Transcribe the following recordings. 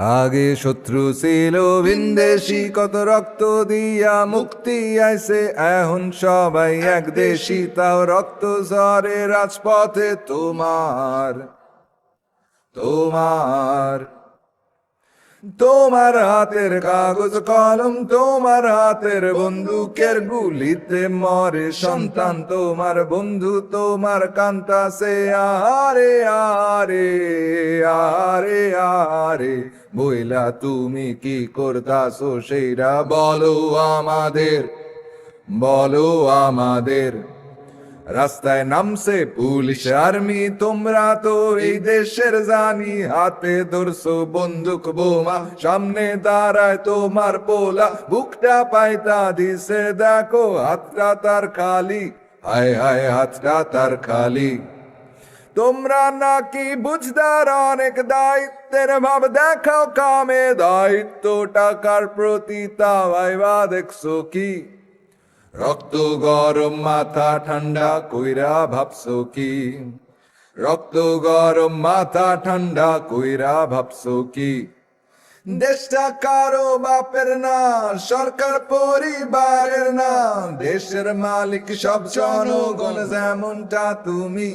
আগে শত্রু ছিল ভিনদেশি, কত রক্ত দিয়া মুক্তি আইছে, এখন সবাই এক দেশি, তাও রক্ত ঝরে রাজপথে তোমার তোমার তোমার হাতের কাগজ কলম, তোমার হাতের বন্দুকের গুলিতে মরে সন্তান, তোমার বন্ধু, তোমার কান্তা কান্তাসে আরে আরে আরে আরে বইলা তুমি কি করতাছো সেইরা? বলো আমাদের বলো আমাদের। রাস্তায় নামছে পুলিশ আর্মি, তোমরা তো এই দেশের জানি। হাতে ধরছো বন্দুক, বোমা, সামনে দাঁড়ায় তোমার পোলা। বুকটা পাইতা দিছে, দেখো হাতটা তার খালি। হায় হায়, হাতটা তার খালি। তোমরা নাকি বুঝদার অনেক দায়িত্বের ভাব দেখাও কামে দায়িত্ব টাকার প্রতি? তা ভাইবা দেখছ কি? রক্ত গরম, মাথা ঠান্ডা কইরা ভাবছ কি? রক্ত গরম, মাথা ঠান্ডা কইরা ভাবছ কি? দেশটা কারও বাপের না, সরকার পরিবারের না, দেশের মালিক সব জনগণ যেমনটা তুমি।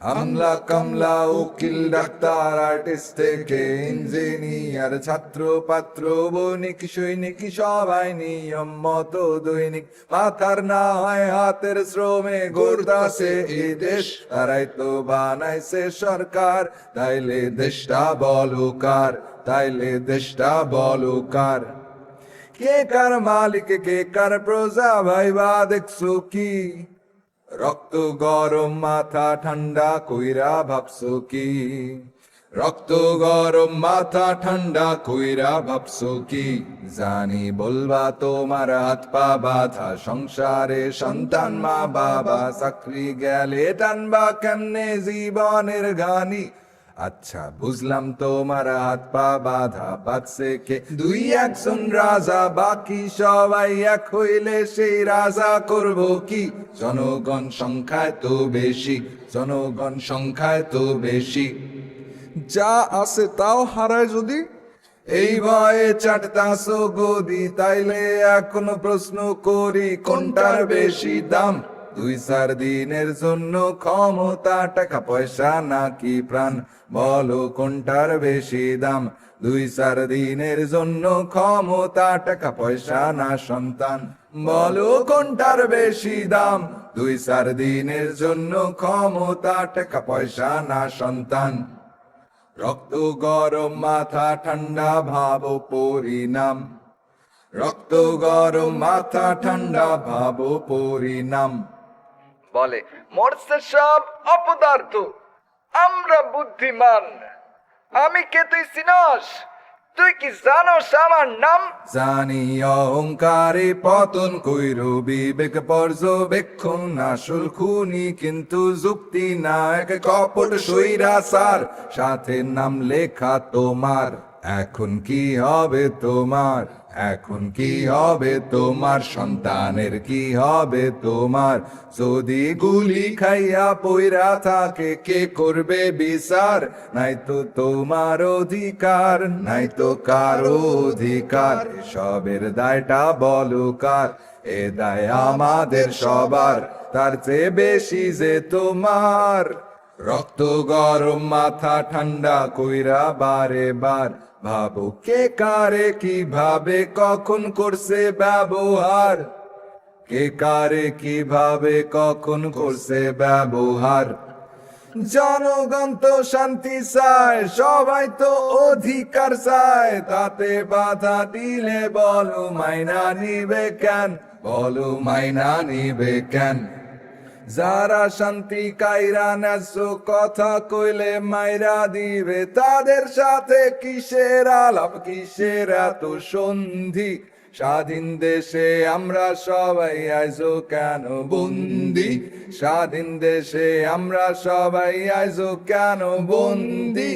আমলা কামলা উকিল, ডাক্তার আর্টিস্ট থেকে ইঞ্জিনিয়ার ছাত্র, পাত্র, বণিক, সৈনিক সবাই নিয়ম মতো দৈনিক। মাথার না হয় হাতের শ্রমে গড়দাসে এই দেশ, তারাই তো বানাইছে সরকার। তাইলে দেশটা বলুকার, তাইলে দেশটা বলুকার। কে কার মালিক, কে কার প্রজা, ভাইবা দেখছ কি? রক্ত গরম মাথা ঠান্ডা কইরা ভাবছ কি? রক্ত গরম মাথা ঠান্ডা কইরা ভাবছ কি? জানি বলবা তোমার হাত পা বাধা, সংসারে সন্তান, মা বাবা চাকরি গেলে টানবা কেমনে জীবনের গানি আচ্ছা বুঝলাম তোমার হাত পা বাধা বাঁচছে কে? দুই একজন রাজা, বাকি সবাই এক হইলে সেই রাজা করব কি? জনগণ সংখ্যায় তো বেশি, জনগণ সংখ্যায় তো বেশি। যা আছে তাও হারায় যদি? এই ভয়ে চাটতাছো গদি তাইলে এখন প্রশ্ন করি, কোনটার বেশি দাম? দুই চার দিনের জন্য ক্ষমতা, টাকা, পয়সা নাকি প্রাণ? বলো কোনটার বেশি দাম? দুই চার দিনের জন্য ক্ষমতা, টাকা, পয়সা না সন্তান? বলো কোনটার বেশি দাম? দুই চার দিনের জন্য ক্ষমতা, টাকা, পয়সা না সন্তান? রক্ত, গরম, মাথা, ঠান্ডা ভাব, পরিণাম। রক্ত, গরম, মাথা, ঠান্ডা ভাব, পরিণাম। বলে, মরছে সব অপদার্থ, আমরা বুদ্ধিমান। আমি কে তুই চিনস তুই কি জানোস আমার নাম? জানি অহংকারে পতন কইর, বিবেক পর্যবেক্ষণ না আসল খুনি, কিন্তু যুক্তি না, এক কপট সইরা সার সাথে নাম লেখা তোমার। এখন কি হবে তোমার? এখন কি হবে তোমার? সন্তানের কি হবে তোমার? যদি গুলি খাইয়া পইরা থাকে, কে করবে বিচার? নাই তো তোমার অধিকার, নাই তো কারও অধিকার? সবের দায়টা বলো কার? এ দায় আমাদের সবার, তার চেয়ে বেশি যে তোমার। রক্ত গরম, মাথা ঠান্ডা, কইরা বারে বার। ভাবো কে কারে কীভাবে, কখন করছে ব্যবহার? কে কারে কীভাবে, কখন করছে ব্যবহার? জনগণ তো শান্তি চায়, সবাই তো অধিকার চায়। তাতে বাধা দিলে বলো মাইনা নিবে কেন? বলো মাইনা নিবে কেন? যারা শান্তি কাইরা নেছো কথা কইলে মাইরা দিবে, তাদের সাথে কিসের আলাপ, কিসের এত সন্ধি? স্বাধীন দেশে আমরা সবাই আইজো কেন বন্দি? স্বাধীন দেশে আমরা সবাই আইজো কেন বন্দি?